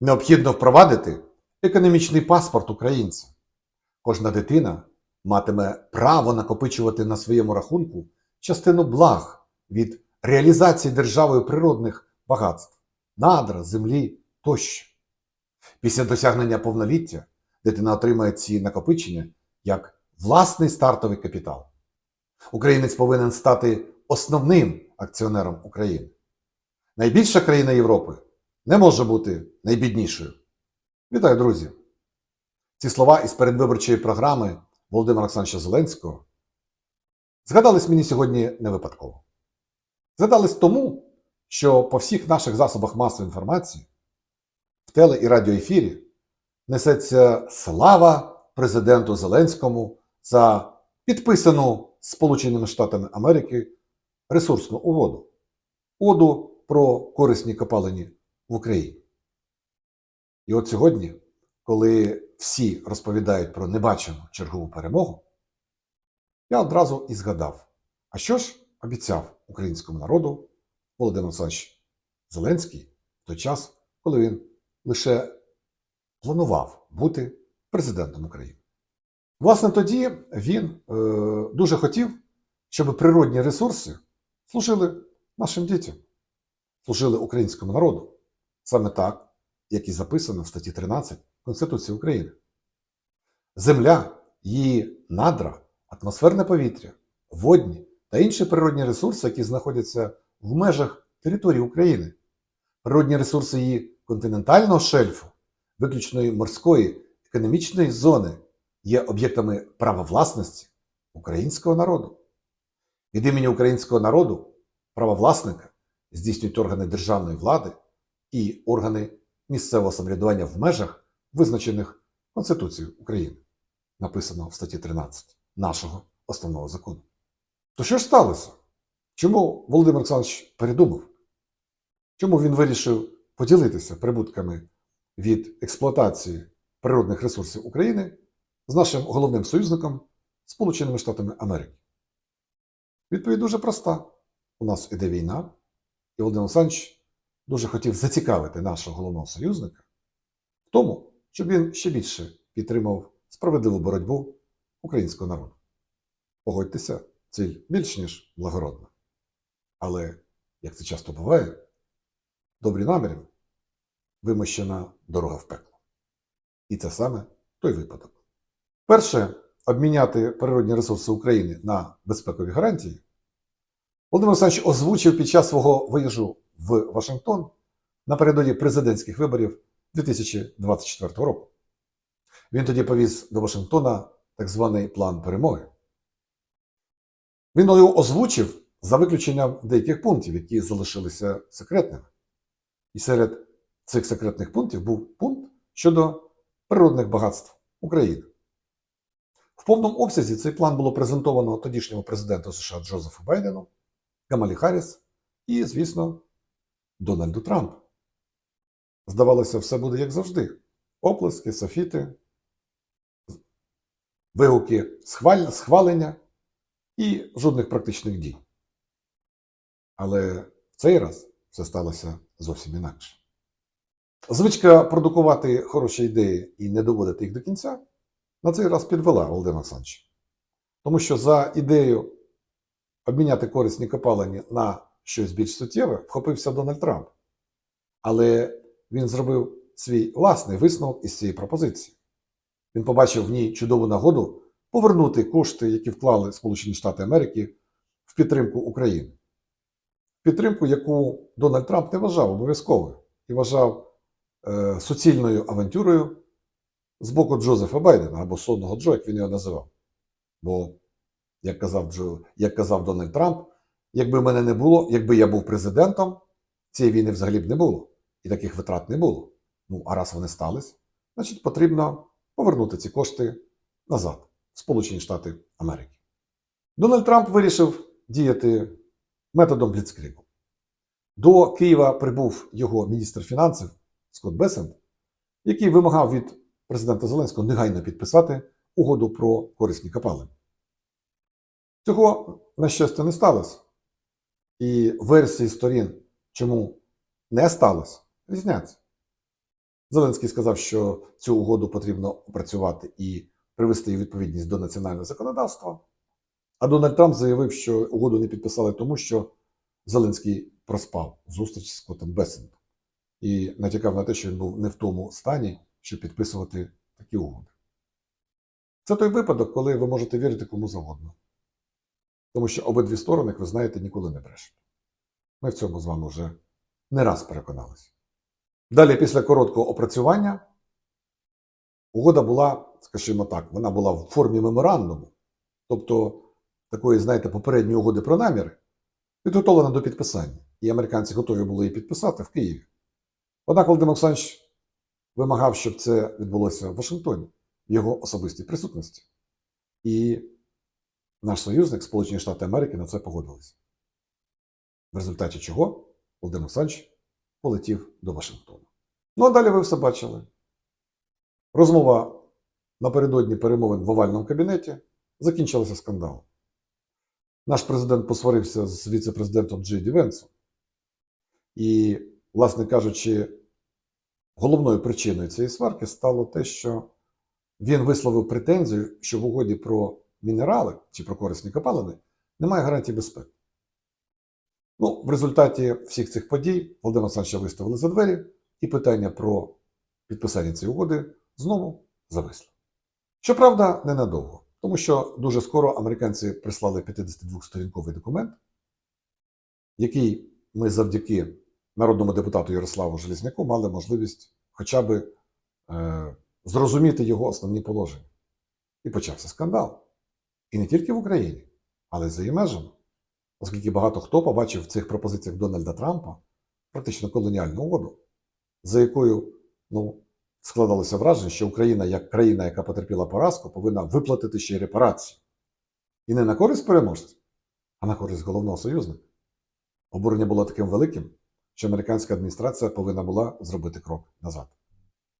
Необхідно впровадити економічний паспорт українця. Кожна дитина матиме право накопичувати на своєму рахунку частину благ від реалізації державою природних багатств, надра, землі тощо. Після досягнення повноліття дитина отримає ці накопичення як власний стартовий капітал. Українець повинен стати основним акціонером України. Найбільша країна Європи не може бути найбіднішою. Вітаю, друзі! Ці слова із передвиборчої програми Володимира Олександровича Зеленського згадались мені сьогодні не випадково. Згадались тому, що по всіх наших засобах масової інформації в теле- і радіоефірі несеться слава президенту Зеленському за підписану Сполученими Штатами Америки ресурсну угоду. Угоду про корисні копалині в Україні. І от сьогодні, коли всі розповідають про небачену чергову перемогу, я одразу і згадав, а що ж обіцяв українському народу Володимир Олександрович Зеленський в той час, коли він лише планував бути президентом України. Власне, тоді він е, дуже хотів, щоб природні ресурси служили нашим дітям, служили українському народу. Саме так, як і записано в статті 13 Конституції України. Земля, її надра, атмосферне повітря, водні та інші природні ресурси, які знаходяться в межах території України, природні ресурси її континентального шельфу, виключної морської економічної зони є об'єктами права власності українського народу. Від імені українського народу права власника здійснюють органи державної влади і органи місцевого самоврядування в межах, визначених Конституцією України, написано в статті 13 нашого основного закону. То що ж сталося? Чому Володимир Олександрович передумав? Чому він вирішив поділитися прибутками від експлуатації природних ресурсів України з нашим головним союзником Сполученими Штатами Америки? Відповідь дуже проста. У нас іде війна, і Володимир Олександрович дуже хотів зацікавити нашого головного союзника в тому, щоб він ще більше підтримав справедливу боротьбу українського народу. Погодьтеся, ціль більш ніж благородна. Але, як це часто буває, добрі наміри вимощена дорога в пекло. І це саме той випадок. Перше, обміняти природні ресурси України на безпекові гарантії, Володимир Олександрович озвучив під час свого виїжджу в Вашингтон напередодні президентських виборів 2024 року. Він тоді повіз до Вашингтона так званий план перемоги. Він його озвучив за виключенням деяких пунктів, які залишилися секретними. І серед цих секретних пунктів був пункт щодо природних багатств України. В повному обсязі цей план було презентовано тодішньому президенту США Джозефу Байдену, Камалі Харріс і, звісно, Дональду Трампу. Здавалося, все буде як завжди: оплески, софіти, вигуки схвалення і жодних практичних дій. Але в цей раз все сталося зовсім інакше. Звичка продукувати хороші ідеї і не доводити їх до кінця на цей раз підвела Володимира Олександровича. Тому що за ідею обміняти корисні копалини на щось більш суттєве вхопився Дональд Трамп. Але він зробив свій власний висновок із цієї пропозиції. Він побачив в ній чудову нагоду повернути кошти, які вклали Сполучені Штати Америки в підтримку України. Підтримку, яку Дональд Трамп не вважав обов'язковою і вважав е, суцільною авантюрою з боку Джозефа Байдена або сонного Джо, як він його називав. Бо, як казав, Джо, як казав Дональд Трамп, якби мене не було, якби я був президентом, цієї війни взагалі б не було. І таких витрат не було. Ну, а раз вони стались, значить потрібно повернути ці кошти назад, в Сполучені Штати Америки. Дональд Трамп вирішив діяти методом Бліцкрігу. До Києва прибув його міністр фінансів Скотт Бесент, який вимагав від президента Зеленського негайно підписати угоду про корисні копалини. Цього, на щастя, не сталося. І версії сторін, чому не сталося, різняться. Зеленський сказав, що цю угоду потрібно опрацювати і привести її відповідність до національного законодавства. А Дональд Трамп заявив, що угоду не підписали тому, що Зеленський проспав зустріч з Скоттом Бесентом і натякав на те, що він був не в тому стані, щоб підписувати такі угоди. Це той випадок, коли ви можете вірити кому завгодно. Тому що обидві сторони, як ви знаєте, ніколи не брешуть. Ми в цьому з вами вже не раз переконалися. Далі, після короткого опрацювання, угода була, скажімо так, вона була в формі меморандуму, тобто такої, знаєте, попередньої угоди про наміри, підготовлена до підписання. І американці готові були її підписати в Києві. Однак Володимир Олександрович вимагав, щоб це відбулося в Вашингтоні, в його особистій присутності. І наш союзник, Сполучені Штати Америки, на це погодилися. В результаті чого Володимир Олександрович полетів до Вашингтону. Ну а далі ви все бачили. Розмова напередодні перемовин в овальному кабінеті закінчилася скандалом. Наш президент посварився з віце-президентом Джей Ді Венсом. І, власне кажучи, головною причиною цієї сварки стало те, що він висловив претензію, що в угоді про мінерали чи про корисні копалини немає гарантій безпеки. Ну, в результаті всіх цих подій Володимира Олександровича виставили за двері, і питання про підписання цієї угоди знову зависло. Щоправда, ненадовго, тому що дуже скоро американці прислали 52-сторінковий документ, який ми завдяки народному депутату Ярославу Железняку мали можливість хоча б е, зрозуміти його основні положення. І почався скандал. І не тільки в Україні, але й за її межами оскільки багато хто побачив в цих пропозиціях Дональда Трампа практично колоніальну угоду, за якою ну, складалося враження, що Україна, як країна, яка потерпіла поразку, повинна виплатити ще й репарації. І не на користь переможців, а на користь головного союзника. Обурення було таким великим, що американська адміністрація повинна була зробити крок назад.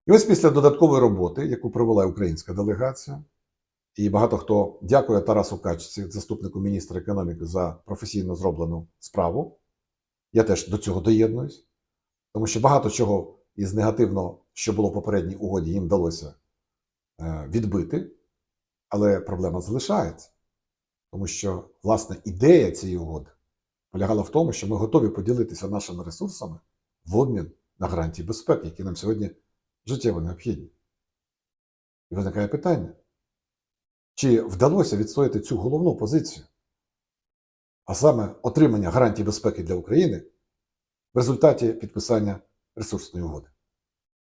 І ось після додаткової роботи, яку провела українська делегація, і багато хто дякує Тарасу Качці, заступнику міністра економіки, за професійно зроблену справу. Я теж до цього доєднуюсь, тому що багато чого із негативного, що було в попередній угоді, їм вдалося е, відбити, але проблема залишається. Тому що, власне, ідея цієї угоди полягала в тому, що ми готові поділитися нашими ресурсами в обмін на гарантії безпеки, які нам сьогодні життєво необхідні. І виникає питання. Чи вдалося відстояти цю головну позицію, а саме отримання гарантій безпеки для України в результаті підписання ресурсної угоди?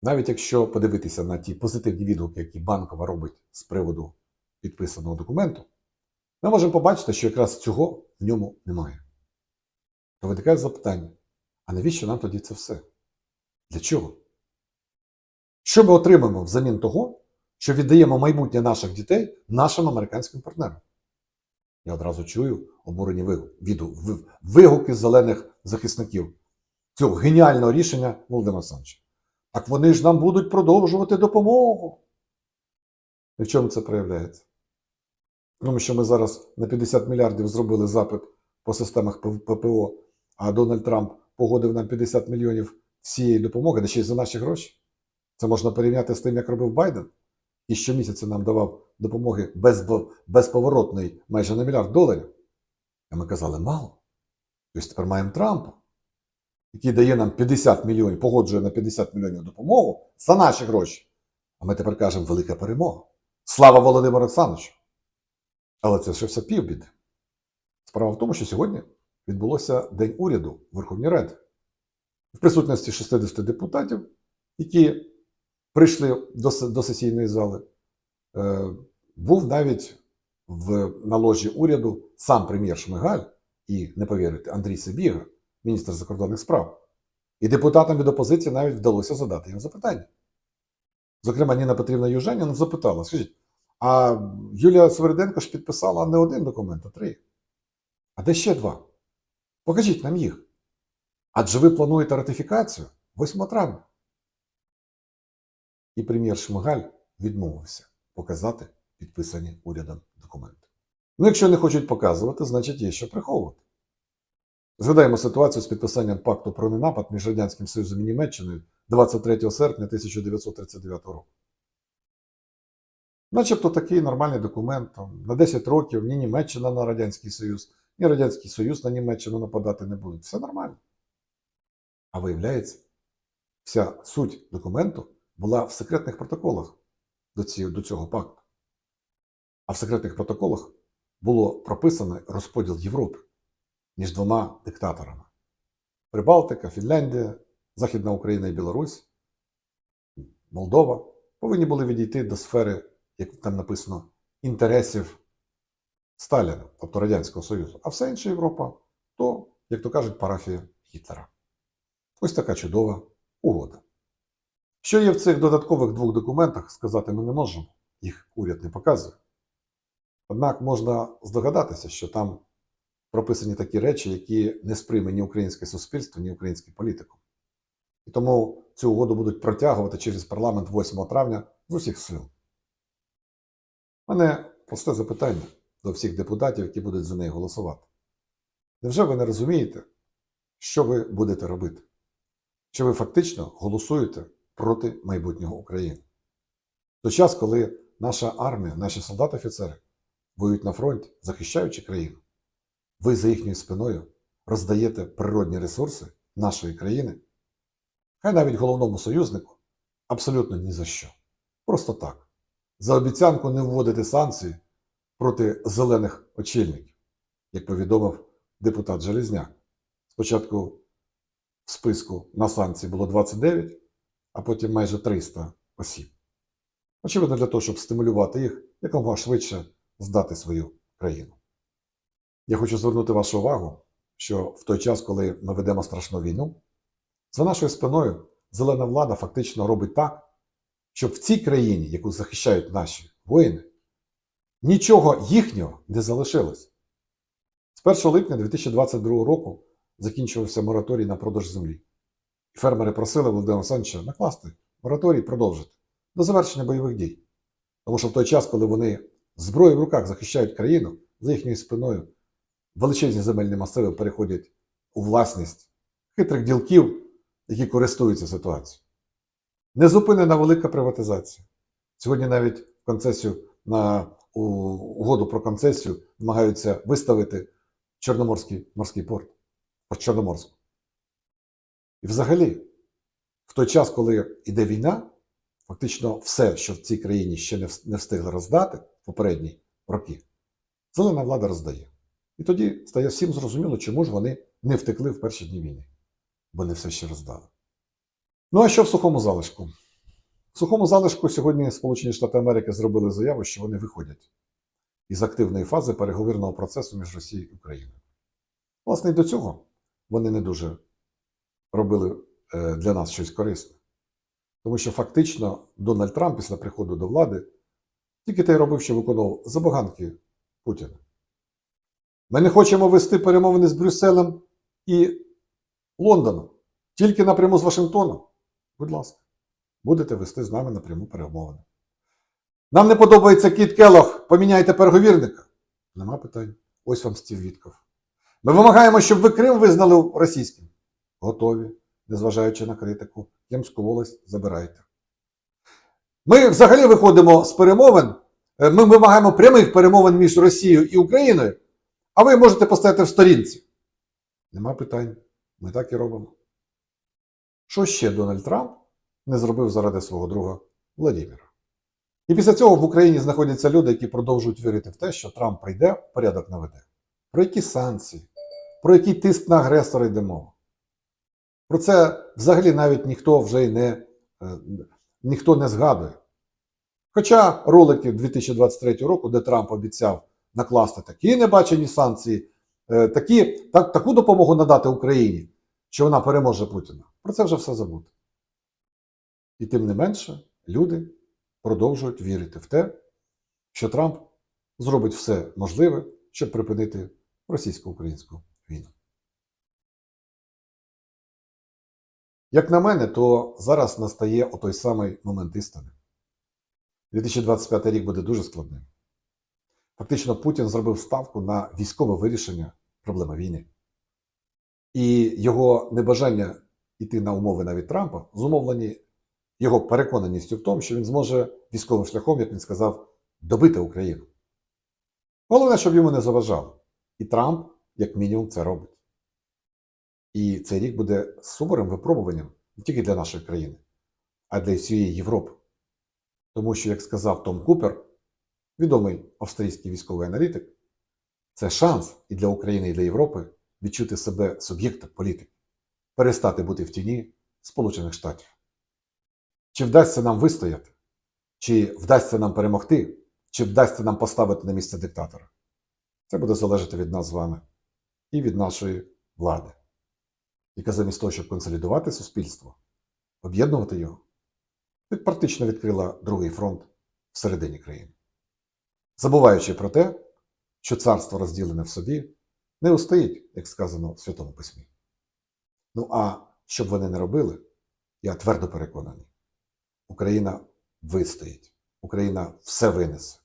Навіть якщо подивитися на ті позитивні відгуки, які банкова робить з приводу підписаного документу, ми можемо побачити, що якраз цього в ньому немає. То виникає запитання: а навіщо нам тоді це все? Для чого? Що ми отримаємо взамін того? Що віддаємо майбутнє наших дітей нашим американським партнерам. Я одразу чую обурені вигуки зелених захисників цього геніального рішення Володимира Олександровича. Так вони ж нам будуть продовжувати допомогу. І в чому це проявляється? Тому що ми зараз на 50 мільярдів зробили запит по системах ППО, а Дональд Трамп погодив нам 50 мільйонів цієї допомоги, де ще й за наші гроші. Це можна порівняти з тим, як робив Байден і щомісяця нам давав допомоги без, безповоротної майже на мільярд доларів. А ми казали, мало. Тобто тепер маємо Трампа, який дає нам 50 мільйонів, погоджує на 50 мільйонів допомогу за наші гроші. А ми тепер кажемо велика перемога. Слава Володимиру Олександровичу! Але це ще все півбіди. Справа в тому, що сьогодні відбулося День уряду Верховній Раді в присутності 60 депутатів, які прийшли до, до сесійної зали. Е, був навіть в на ложі уряду сам прем'єр Шмигаль і, не повірите, Андрій Сибіга, міністр закордонних справ. І депутатам від опозиції навіть вдалося задати їм запитання. Зокрема, Ніна Петрівна Южаніна запитала: скажіть, а Юлія Свериденко ж підписала не один документ, а три. А де ще два? Покажіть нам їх. Адже ви плануєте ратифікацію 8 травня. І прем'єр Шмигаль відмовився показати підписані урядом документи. Ну, якщо не хочуть показувати, значить є що приховувати. Згадаємо ситуацію з підписанням пакту про ненапад між Радянським Союзом і Німеччиною 23 серпня 1939 року. Начебто такий нормальний документ. Там, на 10 років ні Німеччина на Радянський Союз, ні Радянський Союз на Німеччину нападати не будуть. Все нормально. А виявляється, вся суть документу була в секретних протоколах до цього, пакту. А в секретних протоколах було прописано розподіл Європи між двома диктаторами: Прибалтика, Фінляндія, Західна Україна і Білорусь, Молдова повинні були відійти до сфери, як там написано, інтересів Сталіна, тобто Радянського Союзу. А вся інша Європа то, як то кажуть, парафія Гітлера. Ось така чудова угода. Що є в цих додаткових двох документах, сказати ми не можемо, їх уряд не показує. Однак можна здогадатися, що там прописані такі речі, які не сприйме ні українське суспільство, ні український політикум. І тому цю угоду будуть протягувати через парламент 8 травня з усіх сил. У мене просте запитання до всіх депутатів, які будуть за неї голосувати. Невже ви не розумієте, що ви будете робити? Що ви фактично голосуєте проти майбутнього України? Той час, коли наша армія, наші солдати-офіцери воюють на фронті, захищаючи країну, ви за їхньою спиною роздаєте природні ресурси нашої країни, хай навіть головному союзнику абсолютно ні за що. Просто так. За обіцянку не вводити санкції проти зелених очільників, як повідомив депутат Железняк. Спочатку в списку на санкції було 29, а потім майже 300 осіб. Очевидно, для того, щоб стимулювати їх якомога швидше здати свою країну. Я хочу звернути вашу увагу, що в той час, коли ми ведемо страшну війну, за нашою спиною зелена влада фактично робить так, щоб в цій країні, яку захищають наші воїни, нічого їхнього не залишилось. З 1 липня 2022 року закінчувався мораторій на продаж землі. Фермери просили Володимира Олександровича накласти мораторій продовжити до завершення бойових дій. Тому що в той час, коли вони зброєю в руках захищають країну, за їхньою спиною величезні земельні масиви переходять у власність хитрих ділків, які користуються ситуацією. Незупинена велика приватизація. Сьогодні навіть концесію на угоду про концесію намагаються виставити Чорноморський морський порт. Порт Чорноморську. І взагалі, в той час, коли йде війна, фактично все, що в цій країні ще не встигли роздати в попередні роки, зелена влада роздає. І тоді стає всім зрозуміло, чому ж вони не втекли в перші дні війни, бо не все ще роздали. Ну а що в сухому залишку? В сухому залишку сьогодні Сполучені Штати Америки зробили заяву, що вони виходять із активної фази переговірного процесу між Росією і Україною. Власне, і до цього вони не дуже робили е, для нас щось корисне. Тому що фактично Дональд Трамп після приходу до влади тільки те й робив, що виконував забаганки Путіна. Ми не хочемо вести перемовини з Брюсселем і Лондоном, тільки напряму з Вашингтоном. Будь ласка, будете вести з нами напряму перемовини. Нам не подобається Кіт Келох, поміняйте переговірника. Нема питань. Ось вам Стів Вітков. Ми вимагаємо, щоб ви Крим визнали російським. Готові, незважаючи на критику. Ємську волость забирайте. Ми взагалі виходимо з перемовин. е, Ми вимагаємо прямих перемовин між Росією і Україною, а ви можете поставити в сторінці. Нема питань. Ми так і робимо. Що ще Дональд Трамп не зробив заради свого друга Владимира? І після цього в Україні знаходяться люди, які продовжують вірити в те, що Трамп прийде, порядок наведе. Про які санкції, про який тиск на агресора йде мова. Про це взагалі навіть ніхто вже й не, е, ніхто не згадує. Хоча ролики 2023 року, де Трамп обіцяв накласти такі небачені санкції, е, такі, так, таку допомогу надати Україні, що вона переможе Путіна. Про це вже все забуто. І тим не менше, люди продовжують вірити в те, що Трамп зробить все можливе, щоб припинити російсько-українську війну. Як на мене, то зараз настає отой самий момент істини. 2025 рік буде дуже складним. Фактично, Путін зробив ставку на військове вирішення проблеми війни. І його небажання йти на умови навіть Трампа зумовлені його переконаністю в тому, що він зможе військовим шляхом, як він сказав, добити Україну. Головне, щоб йому не заважало. І Трамп, як мінімум, це робить. І цей рік буде суворим випробуванням не тільки для нашої країни, а для всієї Європи. Тому що, як сказав Том Купер, відомий австрійський військовий аналітик, це шанс і для України, і для Європи відчути себе суб'єктом політики, перестати бути в тіні Сполучених Штатів. Чи вдасться нам вистояти, чи вдасться нам перемогти, чи вдасться нам поставити на місце диктатора? Це буде залежати від нас з вами і від нашої влади, яка замість того, щоб консолідувати суспільство, об'єднувати його, практично відкрила другий фронт всередині країни, забуваючи про те, що царство розділене в собі не устоїть, як сказано в Святому Письмі. Ну а щоб вони не робили, я твердо переконаний, Україна вистоїть, Україна все винесе,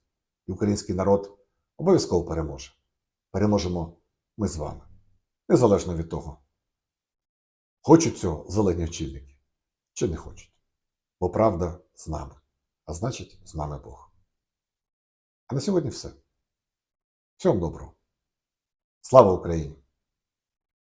і український народ обов'язково переможе. Переможемо ми з вами, незалежно від того, хочуть цього зелені очільники чи не хочуть. Бо правда з нами, а значить, з нами Бог. А на сьогодні все. Всього доброго. Слава Україні!